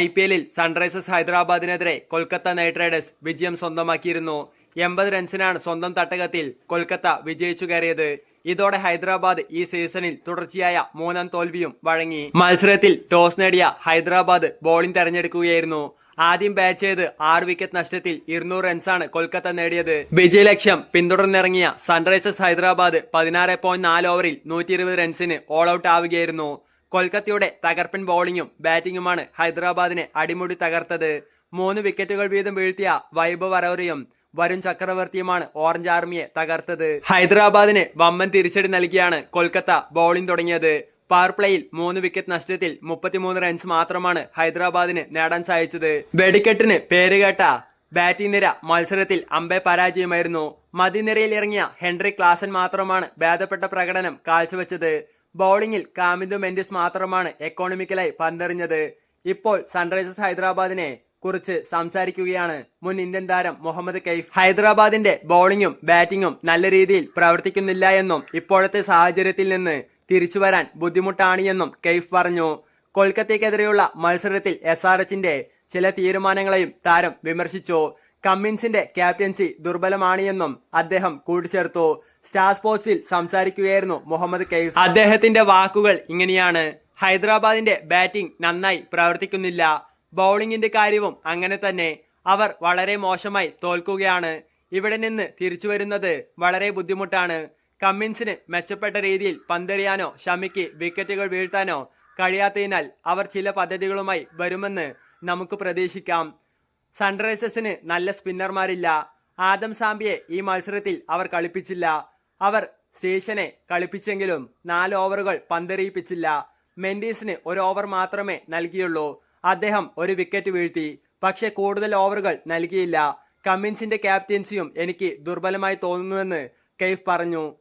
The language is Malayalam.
ഐ പി എല്ലിൽ സൺറൈസേഴ്സ് ഹൈദരാബാദിനെതിരെ കൊൽക്കത്ത നൈറ്റ് റൈഡേഴ്സ് വിജയം സ്വന്തമാക്കിയിരുന്നു. എൺപത് റൺസിനാണ് സ്വന്തം തട്ടകത്തിൽ കൊൽക്കത്ത വിജയിച്ചു കയറിയത്. ഇതോടെ ഹൈദരാബാദ് ഈ സീസണിൽ തുടർച്ചയായ മൂന്നാം തോൽവിയും വഴങ്ങി. മത്സരത്തിൽ ടോസ് നേടിയ ഹൈദരാബാദ് ബോളിംഗ് തെരഞ്ഞെടുക്കുകയായിരുന്നു. ആദ്യം ബാറ്റ് ചെയ്ത് ആറ് വിക്കറ്റ് നഷ്ടത്തിൽ ഇരുന്നൂറ് റൺസാണ് കൊൽക്കത്ത നേടിയത്. വിജയലക്ഷ്യം പിന്തുടർന്നിറങ്ങിയ സൺറൈസേഴ്സ് ഹൈദരാബാദ് പതിനാറ് പോയിന്റ് നാല് ഓവറിൽ നൂറ്റി ഇരുപത് റൺസിന് ഓൾ ഔട്ട് ആവുകയായിരുന്നു. കൊൽക്കത്തയുടെ തകർപ്പൻ ബോളിംഗും ബാറ്റിംഗുമാണ് ഹൈദരാബാദിനെ അടിമുടി തകർത്തത്. മൂന്ന് വിക്കറ്റുകൾ വീതം വീഴ്ത്തിയ വൈഭവ് അറോറിയും വരുൺ ചക്രവർത്തിയുമാണ് ഓറഞ്ച് ആർമിയെ തകർത്തത്. ഹൈദരാബാദിന് വമ്മൻ തിരിച്ചടി നൽകിയാണ് കൊൽക്കത്ത ബോളിംഗ് തുടങ്ങിയത്. പവർ പ്ലേയിൽ മൂന്ന് വിക്കറ്റ് നഷ്ടത്തിൽ മുപ്പത്തിമൂന്ന് റൺസ് മാത്രമാണ് ഹൈദരാബാദിന് നേടാൻ സാധിച്ചത്. വെടിക്കെട്ടിന് പേരുകേട്ട ബാറ്റിംഗ് നിര മത്സരത്തിൽ അമ്പെ പരാജയമായിരുന്നു. മതിനിരയിൽ ഇറങ്ങിയ ഹെൻറി ക്ലാസൻ മാത്രമാണ് ഭേദപ്പെട്ട പ്രകടനം കാഴ്ചവെച്ചത്. ബൗളിംഗിൽ കാമിന്ദു മെൻഡിസ് മാത്രമാണ് എക്കോണമിക്കലായി പന്തെറിഞ്ഞത്. ഇപ്പോൾ സൺറൈസേഴ്സ് ഹൈദരാബാദിനെ കുറിച്ച് സംസാരിക്കുകയാണ് മുൻ ഇന്ത്യൻ താരം മുഹമ്മദ് കൈഫ്. ഹൈദരാബാദിന്റെ ബൗളിംഗും ബാറ്റിംഗും നല്ല രീതിയിൽ പ്രവർത്തിക്കുന്നില്ല എന്നും ഇപ്പോഴത്തെ സാഹചര്യത്തിൽ നിന്ന് തിരിച്ചു വരാൻ ബുദ്ധിമുട്ടാണ് എന്നും കൈഫ് പറഞ്ഞു. കൊൽക്കത്തയ്ക്കെതിരെയുള്ള മത്സരത്തിൽ എസ് ആർ എച്ചിന്റെ ചില തീരുമാനങ്ങളെയും താരം വിമർശിച്ചു. കമ്മിൻസിന്റെ ക്യാപ്റ്റൻസി ദുർബലമാണ് എന്നും അദ്ദേഹം കൂട്ടിച്ചേർത്തു. സ്റ്റാർ സ്പോർട്സിൽ സംസാരിക്കുകയായിരുന്നു മുഹമ്മദ് കെയ്ഫ് അദ്ദേഹത്തിന്റെ വാക്കുകൾ ഇങ്ങനെയാണ്. ഹൈദരാബാദിന്റെ ബാറ്റിംഗ് നന്നായി പ്രവർത്തിക്കുന്നില്ല. ബൗളിംഗിന്റെ കാര്യവും അങ്ങനെ തന്നെ. അവർ വളരെ മോശമായി തോൽക്കുകയാണ്. ഇവിടെ നിന്ന് തിരിച്ചു വരുന്നത് വളരെ ബുദ്ധിമുട്ടാണ്. കമ്മിൻസിന് മെച്ചപ്പെട്ട രീതിയിൽ പന്തെറിയാനോ ഷമിക്ക് വിക്കറ്റുകൾ വീഴ്ത്താനോ കഴിയാത്തതിനാൽ അവർ ചില പദ്ധതികളുമായി വരുമെന്ന് നമുക്ക് പ്രതീക്ഷിക്കാം. സൺറൈസേഴ്സിന് നല്ല സ്പിന്നർമാരില്ല ആദം സാമ്പിയെ ഈ മത്സരത്തിൽ അവർ കളിപ്പിച്ചില്ല. അവർ സ്റ്റേഷനെ കളിപ്പിച്ചെങ്കിലും നാല് ഓവറുകൾ പന്തെറിയിപ്പിച്ചില്ല. മെൻഡീസിന് ഒരു ഓവർ മാത്രമേ നൽകിയുള്ളൂ. അദ്ദേഹം ഒരു വിക്കറ്റ് വീഴ്ത്തി. പക്ഷെ കൂടുതൽ ഓവറുകൾ നൽകിയില്ല. കമ്മിൻസിന്റെ ക്യാപ്റ്റൻസിയും എനിക്ക് ദുർബലമായി തോന്നുന്നുവെന്ന് കെയ്ഫ് പറഞ്ഞു.